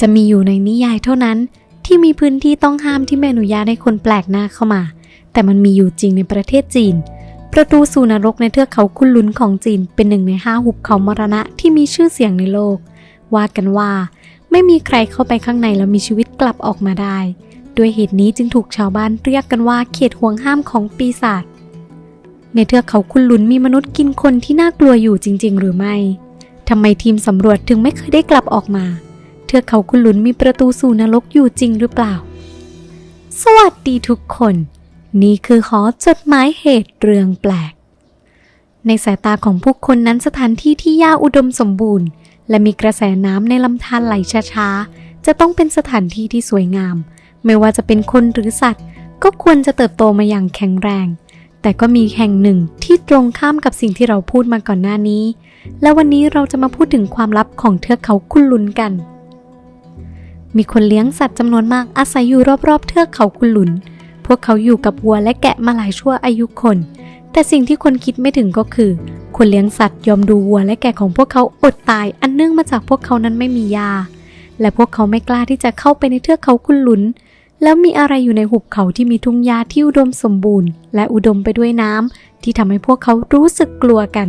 จะมีอยู่ในนิยายเท่านั้นที่มีพื้นที่ต้องห้ามที่ไม่อนุญาตให้คนแปลกหน้าเข้ามา แต่มันมีอยู่จริงในประเทศจีน ประตูสู่นรกในเทือกเขาคุนลุนของจีนเป็นหนึ่งในห้าหุบเขามรณะที่มีชื่อเสียงในโลก ว่ากันว่า ไม่มีใครเข้าไปข้างในแล้วมีชีวิตกลับออกมาได้ ด้วยเหตุนี้จึงถูกชาวบ้านเรียกกันว่าเขตห่วงห้ามของปีศาจ ในเทือกเขาคุนลุนมีมนุษย์กินคนที่น่ากลัวอยู่จริง ๆ หรือไม่ทำไมทีมสำรวจถึงไม่เคยได้กลับออกมา เทือกเขาคุนลุนมีประตูสู่นรกอยู่จริงหรือเปล่า สวัสดีทุกคน นี่คือหอจดหมายเหตุเรื่องแปลก ในสายตาของผู้คนนั้นสถานที่ที่หญ้าอุดมสมบูรณ์ และมีกระแสน้ำในลำธารไหลช้าๆ จะต้องเป็นสถานที่ที่สวยงาม ไม่ว่าจะเป็นคนหรือสัตว์ ก็ควรจะเติบโตมาอย่างแข็งแรง แต่ก็มีแห่งหนึ่งที่ตรงข้ามกับสิ่งที่เราพูดมาก่อนหน้านี้ และวันนี้เราจะมาพูดถึงความลับของเทือกเขาคุนลุนกัน มีคนเลี้ยงสัตว์จำนวนมากอาศัยอยู่รอบๆ เทือกเขาคุลุน พวกเขาอยู่กับวัวและแกะมาหลายชั่วอายุคน แต่สิ่งที่คนคิดไม่ถึงก็คือ คนเลี้ยงสัตว์ยอมดูวัวและแกะของพวกเขาอดตายอันเนื่องมาจากพวกเขานั้นไม่มียา และพวกเขาไม่กล้าที่จะเข้าไปในเทือกเขาคุลุน แล้วมีอะไรอยู่ในหุบเขาที่มีทุ่งหญ้าที่อุดมสมบูรณ์ และอุดมไปด้วยน้ำที่ทำให้พวกเขารู้สึกกลัวกัน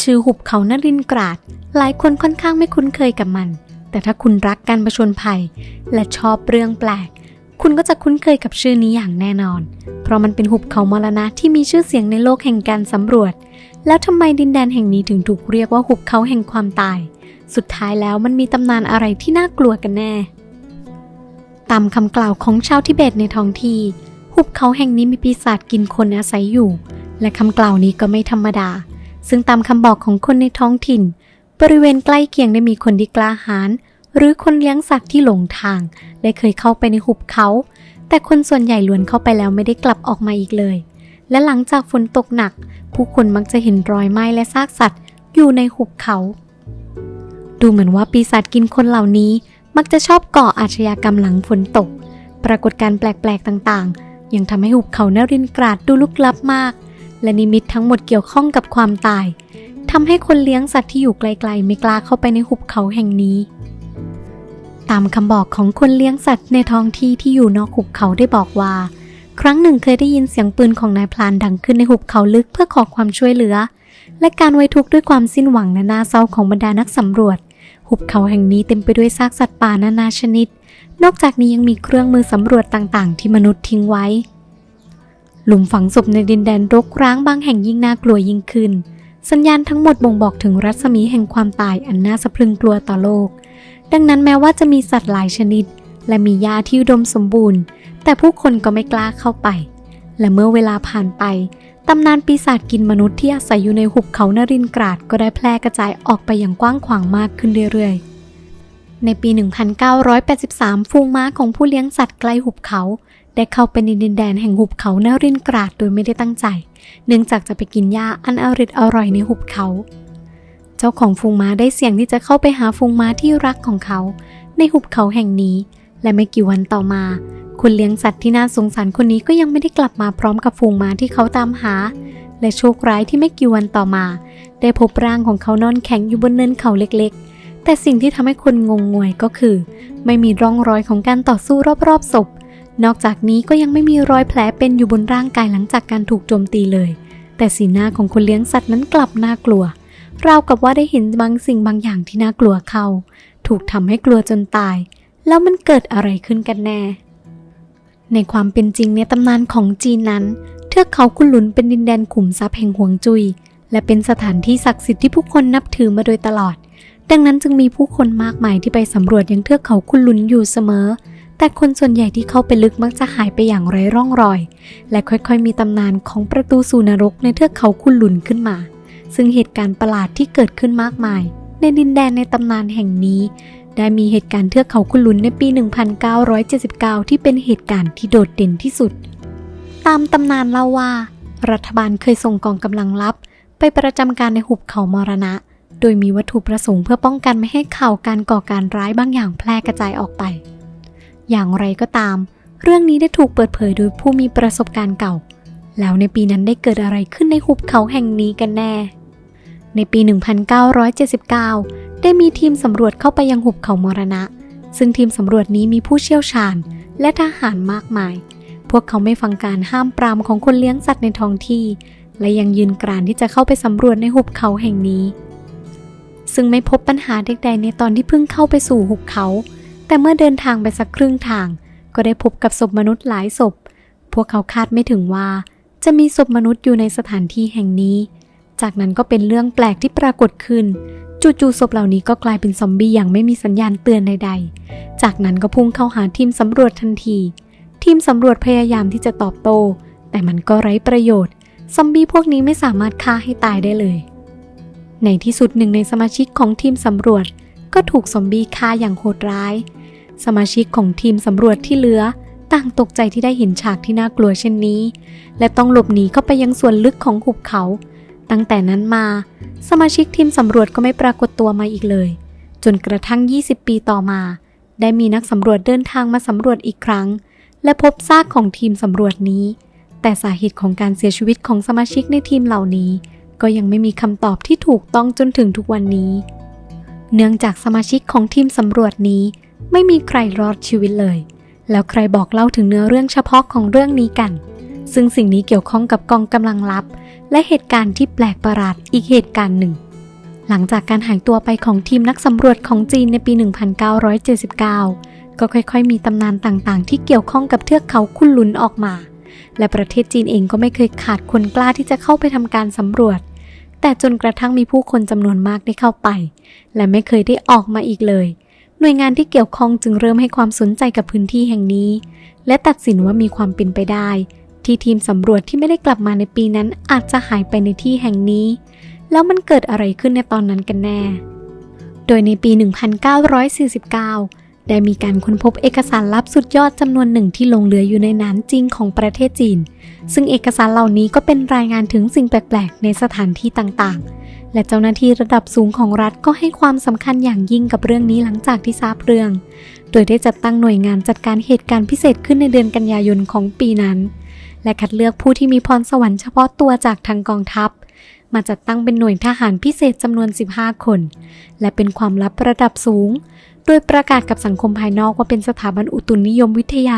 ชื่อหุบเขานรินกราด หลายคนค่อนข้างไม่คุ้นเคยกับมัน แต่ถ้าคุณรักการประชวนภัย และชอบเรื่องแปลก คุณก็จะคุ้นเคยกับชื่อนี้อย่างแน่นอน เพราะมันเป็นหุบเขามรณะที่มีชื่อเสียงในโลกแห่งการสำรวจ แล้วทำไมดินแดนแห่งนี้ถึงถูกเรียกว่าหุบเขาแห่งความตาย สุดท้ายแล้วมันมีตำนานอะไรที่น่ากลัวกันแน่ ตามคำกล่าวของชาวทิเบตในท้องที่ หุบเขาแห่งนี้มีปีศาจกินคนอาศัยอยู่ และคำกล่าวนี้ก็ไม่ธรรมดา ซึ่งตามคำบอกของคนในท้องถิ่น บริเวณใกล้เคียงได้มีคนที่กล้าหาญหรือคนเลี้ยงสัตว์ที่หลงทาง ได้เคยเข้าไปในหุบเขา แต่คนส่วนใหญ่ล้วนเข้าไปแล้วไม่ได้กลับออกมาอีกเลย และหลังจากฝนตกหนัก ผู้คนมักจะเห็นรอยไหม้และซากสัตว์ อยู่ในหุบเขา ดูเหมือนว่าปีศาจกินคนเหล่านี้มักจะชอบก่ออาชญากรรมหลังฝนตก ปรากฏการณ์แปลกๆต่างๆ ยังทำให้หุบเขาเนรินกราดดูลุกลับมาก และนิมิตทั้งหมดเกี่ยวข้องกับความตาย ทำให้คนเลี้ยงสัตว์ที่อยู่ไกลๆ ไม่กล้าเข้าไปในหุบเขาแห่งนี้ ตามคำบอกของคนเลี้ยงสัตว์ในท้องที่ที่อยู่นอกหุบเขาได้บอกว่า ครั้งหนึ่งเคยได้ยินเสียงปืนของนายพลานดังขึ้นในหุบเขาลึกเพื่อขอความช่วยเหลือ และการไว้ทุกข์ด้วยความสิ้นหวังและน่าเศร้าของบรรดานักสำรวจ หุบเขาแห่งนี้เต็มไปด้วยซากสัตว์ป่านานาชนิด นอกจากนี้ยังมีเครื่องมือสำรวจต่างๆ ที่มนุษย์ทิ้งไว้ หลุมฝังศพในดินแดนรกร้างบางแห่งยิ่งน่ากลัวยิ่งขึ้น สัญญาณทั้งหมดบ่งบอกถึงรัศมีแห่งความตายอันน่าสะพรึงกลัวต่อโลก ดังนั้นแม้ว่าจะมีสัตว์หลายชนิด และมียาที่อุดมสมบูรณ์ แต่ผู้คนก็ไม่กล้าเข้าไป และเมื่อเวลาผ่านไปตำนานปีศาจกินมนุษย์ที่อาศัยอยู่ในหุบเขานรินกราดก็ได้แพร่กระจายออกไปอย่างกว้างขวางมากขึ้นเรื่อยๆ ในปี 1983 ฟูงม้าของผู้เลี้ยงสัตว์ใกล้หุบเขา ได้เข้าไปในดินแดนแห่งหุบเขานรินกราดโดยไม่ได้ตั้งใจ เนื่องจากจะไปกินหญ้าอันอร่อยอร่อยในหุบเขา เจ้าของฟูงม้าได้เสี่ยงที่จะเข้าไปหาฟูงม้าที่รักของเขา ในหุบเขาแห่งนี้ และไม่กี่วันต่อมาคนเลี้ยงสัตว์ที่น่าสงสารคนนี้ก็ยังไม่ได้กลับมาพร้อมกับฟูงม้าที่เขาตามหา และโชคร้ายที่ไม่กี่วันต่อมา ได้พบร่างของเขานอนแข็งอยู่บนเนินเขาเล็กๆ แต่สิ่งที่ทำให้คนงงงวยก็คือ ไม่มีร่องรอยของการต่อสู้รอบๆศพ นอกจากนี้ก็ยังไม่มีรอยแผลเป็นอยู่บนร่างกายหลังจากการถูกโจมตีเลย แต่สีหน้าของคนเลี้ยงสัตว์นั้นกลับน่ากลัว ราวกับว่าได้เห็นบางสิ่งบางอย่างที่น่ากลัวเขา ถูกทำให้กลัวจนตาย แล้วมันเกิดอะไรขึ้นกันแน่ ในความเป็นจริงในตำนานของจีนนั้น เทือกเขาคุนหลุนเป็นดินแดนขุมทรัพย์แห่งหวงจุย และเป็นสถานที่ศักดิ์สิทธิ์ที่ผู้คนนับถือมาโดยตลอด ดังนั้นจึงมีผู้คนมากมายที่ไปสำรวจยังเทือกเขาคุนหลุนอยู่เสมอ แต่คนส่วนใหญ่ที่เข้าไปลึกมักจะหายไปอย่างไร้ร่องรอย และค่อยๆมีตำนานของประตูสู่นรกในเทือกเขาคุนหลุนขึ้นมา ซึ่งเหตุการณ์ประหลาดที่เกิดขึ้นมากมาย ในดินแดนในตำนานแห่งนี้ ได้มีเหตุการณ์เทือกเขาคุนหลุนในปี 1979 ที่เป็นเหตุการณ์ที่โดดเด่นที่สุด ตามตำนานเล่าว่า รัฐบาลเคยส่งกองกำลังลับ ไปประจำการในหุบเขามรณะ โดยมีวัตถุประสงค์เพื่อป้องกันไม่ให้ข่าวการก่อการร้ายบางอย่างแพร่กระจายออกไป อย่างไรก็ตาม เรื่องนี้ได้ถูกเปิดเผยโดยผู้มีประสบการณ์เก่า แล้วในปีนั้นได้เกิดอะไรขึ้นในหุบเขาแห่งนี้กันแน่ ในปี 1979 ได้มีทีมสำรวจเข้าไปยังหุบเขามรณะ ซึ่งทีมสำรวจนี้มีผู้เชี่ยวชาญและทหารมากมาย พวกเขาไม่ฟังการห้ามปรามของคนเลี้ยงสัตว์ในท้องที่ และยังยืนกรานที่จะเข้าไปสำรวจในหุบเขาแห่งนี้ ซึ่งไม่พบปัญหาใดๆในตอนที่เพิ่งเข้าไปสู่หุบเขา แต่เมื่อเดินทางไปสักครึ่งทาง ก็ได้พบกับศพมนุษย์หลายศพ พวกเขาคาดไม่ถึงว่า จะมีศพมนุษย์อยู่ในสถานที่แห่งนี้ จากนั้นก็เป็นเรื่องแปลกที่ปรากฏขึ้น จู่ๆศพเหล่านี้ก็กลายเป็นซอมบี้อย่างไม่มีสัญญาณเตือนใด ๆ จากนั้นก็พุ่งเข้าหาทีมสำรวจทันที ทีมสำรวจพยายามที่จะตอบโต้ แต่มันก็ไร้ประโยชน์ ซอมบี้พวกนี้ไม่สามารถฆ่าให้ตายได้เลย ในที่สุดหนึ่งในสมาชิกของทีมสำรวจก็ถูกซอมบี้ฆ่าอย่างโหดร้าย สมาชิกของทีมสำรวจที่เหลือ ต่างตกใจที่ได้เห็นฉากที่น่ากลัวเช่นนี้ และต้องหลบหนีเข้าไปยังส่วนลึกของหุบเขา ตั้งแต่นั้นมา สมาชิกทีมสำรวจก็ไม่ปรากฏตัวมาอีกเลย จนกระทั่ง 20 ปีต่อมา ได้มีนักสำรวจเดินทางมาสำรวจอีกครั้ง และพบซากของทีมสำรวจนี้ แต่สาเหตุของการเสียชีวิตของสมาชิกในทีมเหล่านี้ ก็ยังไม่มีคำตอบที่ถูกต้องจนถึงทุกวันนี้ เนื่องจากสมาชิกของทีมสำรวจนี้ ไม่มีใครรอดชีวิตเลย แล้วใครบอกเล่าถึงเนื้อเรื่องเฉพาะของเรื่องนี้กัน ซึ่งสิ่งนี้เกี่ยวข้องกับกองกำลังลับ และเหตุการณ์ที่แปลกประหลาดอีกเหตุการณ์หนึ่ง หลังจากการหายตัวไปของทีมนักสำรวจของจีนในปี 1979 ก็ค่อยๆ มีตำนานต่างๆ ที่เกี่ยวข้องกับเทือกเขาคุนลุนออกมา และประเทศจีนเองก็ไม่เคยขาดคนกล้าที่จะเข้าไปทำการสำรวจ แต่จนกระทั่งมีผู้คนจำนวนมากได้เข้าไป และไม่เคยได้ออกมาอีกเลย หน่วยงานที่เกี่ยวข้องจึงเริ่มให้ความสนใจกับพื้นที่แห่งนี้ และตัดสินว่ามีความเป็นไปได้ ที่ทีมสำรวจที่ไม่ได้กลับมาในปีนั้นอาจจะหายไปในที่แห่งนี้ แล้วมันเกิดอะไรขึ้นในตอนนั้นกันแน่ โดยในปี 1949 ได้มีการค้นพบเอกสารลับสุดยอดจำนวนหนึ่งที่ลงเหลืออยู่ในนานจริงของประเทศจีน ซึ่งเอกสารเหล่านี้ก็เป็นรายงานถึงสิ่งแปลกๆ ในสถานที่ต่างๆ และเจ้าหน้าที่ระดับสูงของรัฐก็ให้ความสำคัญอย่างยิ่งกับเรื่องนี้หลังจากที่ทราบเรื่อง โดยได้จัดตั้งหน่วยงานจัดการเหตุการณ์พิเศษขึ้นในเดือนกันยายนของปีนั้น และคัดเลือกผู้ที่มีพรสวรรค์เฉพาะตัวจากทางกองทัพ มาจัดตั้งเป็นหน่วยทหารพิเศษจำนวน 15 คน และเป็นความลับระดับสูง โดยประกาศกับสังคมภายนอกว่าเป็นสถาบันอุตุนิยมวิทยา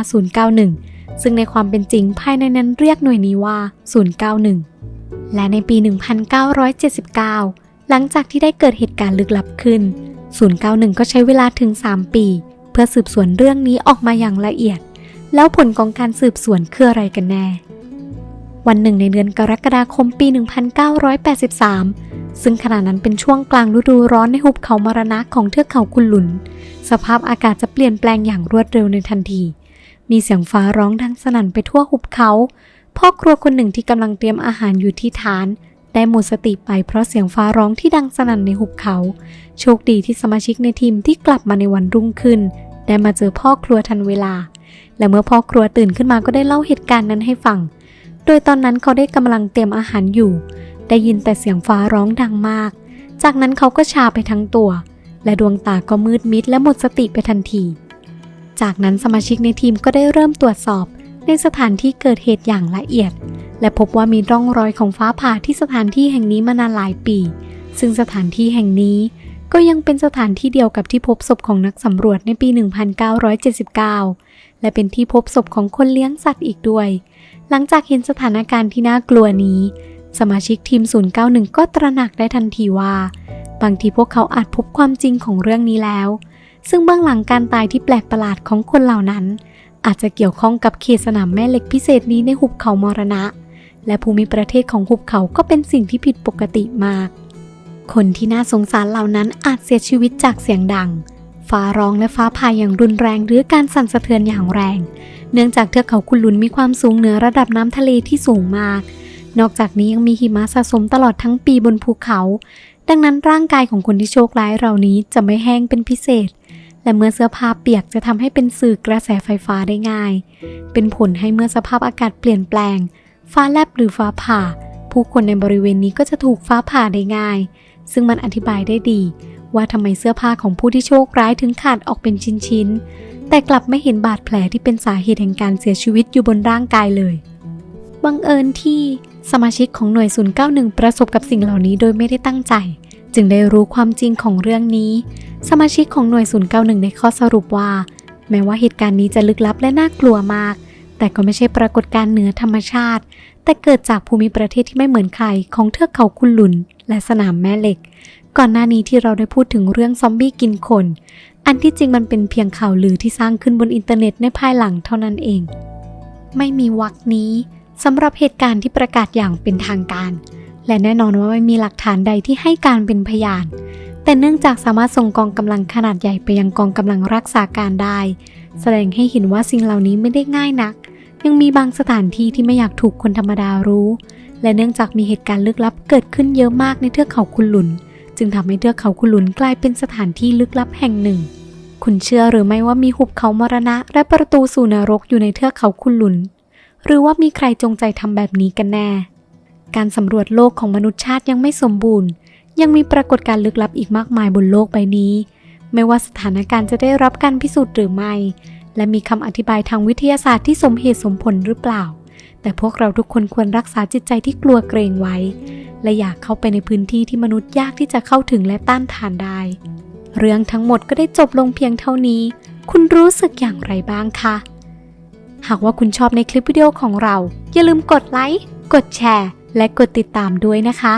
091 ซึ่งในความเป็นจริงภายในนั้นเรียกหน่วยนี้ว่า 091 และในปี 1979 หลังจากที่ได้เกิดเหตุการณ์ลึกลับขึ้น 091 ก็ใช้เวลาถึง 3 ปี เพื่อสืบสวนเรื่องนี้ออกมาอย่างละเอียด แล้วผลของการสืบสวนคืออะไรกันแน่ วันหนึ่งในเดือนกรกฎาคมปี 1983 ซึ่งขณะนั้นเป็นช่วงกลางฤดูร้อนในหุบเขามรณะของเทือกเขาคุนหลุน สภาพอากาศจะเปลี่ยนแปลงอย่างรวดเร็วในทันที มีเสียงฟ้าร้องดังสนั่นไปทั่วหุบเขา พ่อครัวคนหนึ่งที่กำลังเตรียมอาหารอยู่ที่ฐาน ได้หมดสติไปเพราะเสียงฟ้าร้องที่ดังสนั่นในหุบเขา โชคดีที่สมาชิกในทีมที่กลับมาในวันรุ่งขึ้น ได้มาเจอพ่อครัวทันเวลา และเมื่อพ่อครัวตื่นขึ้นมาก็ได้เล่าเหตุการณ์นั้นให้ฟัง โดยตอนนั้นเขาได้กำลังเตรียมอาหารอยู่ ได้ยินแต่เสียงฟ้าร้องดังมาก จากนั้นเขาก็ชาไปทั้งตัว และดวงตาก็มืดมิดและหมดสติไปทันที จากนั้นสมาชิกในทีมก็ได้เริ่มตรวจสอบ ในสถานที่เกิดเหตุอย่างละเอียด และพบว่ามีร่องรอยของฟ้าผ่าที่สถานที่แห่งนี้มานานหลายปี ซึ่งสถานที่แห่งนี้ก็ยังเป็นสถานที่เดียวกับที่พบศพของนักสำรวจในปี 1979 และเป็นที่พบศพของคนเลี้ยงสัตว์อีกด้วย หลังจากเห็นสถานการณ์ที่น่ากลัวนี้ สมาชิกทีม 091 ก็ตระหนักได้ทันทีว่า บางทีพวกเขาอาจพบความจริงของเรื่องนี้แล้ว ซึ่งเบื้องหลังการตายที่แปลกประหลาดของคนเหล่านั้น อาจจะเกี่ยวข้องกับเขตสนามแม่เหล็กพิเศษนี้ในหุบเขามรณะ และภูมิประเทศของหุบเขาก็เป็นสิ่งที่ผิดปกติมาก คนที่น่าสงสารเหล่านั้นอาจเสียชีวิตจากเสียงดัง ฟ้าร้องและฟ้าผ่าอย่างรุนแรงหรือการสั่นสะเทือนอย่างแรง เนื่องจากเทือกเขาคุนลุนมีความสูงเหนือระดับน้ำทะเลที่สูงมาก นอกจากนี้ยังมีหิมะสะสมตลอดทั้งปีบนภูเขา ดังนั้นร่างกายของคนที่โชคร้ายเหล่านี้จะไม่แห้งเป็นพิเศษ และเมื่อเสื้อผ้าเปียกจะทำให้เป็นสื่อกระแสไฟฟ้าได้ง่าย เป็นผลให้เมื่อสภาพอากาศเปลี่ยนแปลง ฟ้าแลบหรือฟ้าผ่า ผู้คนในบริเวณนี้ก็จะถูกฟ้าผ่าได้ง่าย ซึ่งมันอธิบายได้ดี ว่าทำไมเสื้อผ้าของผู้ที่โชคร้ายถึงขาดออกเป็นชิ้นๆ แต่กลับไม่เห็นบาดแผลที่เป็นสาเหตุแห่งการเสียชีวิตอยู่บนร่างกายเลย บังเอิญที่สมาชิกของหน่วย 091 ประสบกับสิ่งเหล่านี้โดยไม่ได้ตั้งใจ จึงได้รู้ความจริงของเรื่องนี้ สมาชิกของหน่วย 091ได้ข้อสรุปว่า แม้ว่าเหตุการณ์นี้จะลึกลับและน่ากลัวมาก แต่ก็ไม่ใช่ปรากฏการณ์เหนือธรรมชาติ แต่เกิดจากภูมิประเทศที่ไม่เหมือนใครของเทือกเขาคุนหลุน และสนามแม่เหล็ก ก่อนหน้านี้ที่เราได้พูดถึงเรื่องซอมบี้กินคน อันที่จริงมันเป็นเพียงข่าวลือที่สร้างขึ้นบนอินเทอร์เน็ตในภายหลังเท่านั้นเอง ไม่มีวรรคนี้สำหรับเหตุการณ์ที่ประกาศอย่างเป็นทางการ และแน่นอนว่าไม่มีหลักฐานใดที่ให้การเป็นพยาน แต่เนื่องจากสามารถส่งกองกำลังขนาดใหญ่ไปยังกองกำลังรักษาการได้ แสดงให้เห็นว่าสิ่งเหล่านี้ไม่ได้ง่ายนัก ยังมีบางสถานที่ที่ไม่อยากถูกคนธรรมดารู้ และเนื่องจากมีเหตุการณ์ลึกลับเกิดขึ้นเยอะมากในเทือกเขาคุนหลุน จึงทำให้เทือกเขาคุนหลุนกลายเป็นสถานที่ลึกลับแห่งหนึ่ง คุณเชื่อหรือไม่ว่ามีหุบเขามรณะ และประตูสู่นรกอยู่ในเทือกเขาคุนหลุน หรือว่ามีใครจงใจทำแบบนี้กันแน่ การสำรวจโลกของมนุษยชาติยังไม่สมบูรณ์ ยังมีปรากฏการณ์ลึกลับอีกมากมายบนโลกใบนี้ ไม่ว่าสถานการณ์จะได้รับการพิสูจน์หรือไม่ และมีคำอธิบายทางวิทยาศาสตร์ที่สมเหตุสมผลหรือเปล่า แต่พวกเราทุกคนควรรักษาจิตใจที่กลัวเกรงไว้ และอยากเข้าไปในพื้นที่ที่มนุษย์ยากที่จะเข้าถึงและต้านทานได้ เรื่องทั้งหมดก็ได้จบลงเพียงเท่านี้ คุณรู้สึกอย่างไรบ้างคะหากว่าคุณชอบในคลิปวิดีโอของเรา อย่าลืมกดไลค์ กดแชร์ และกดติดตามด้วยนะคะ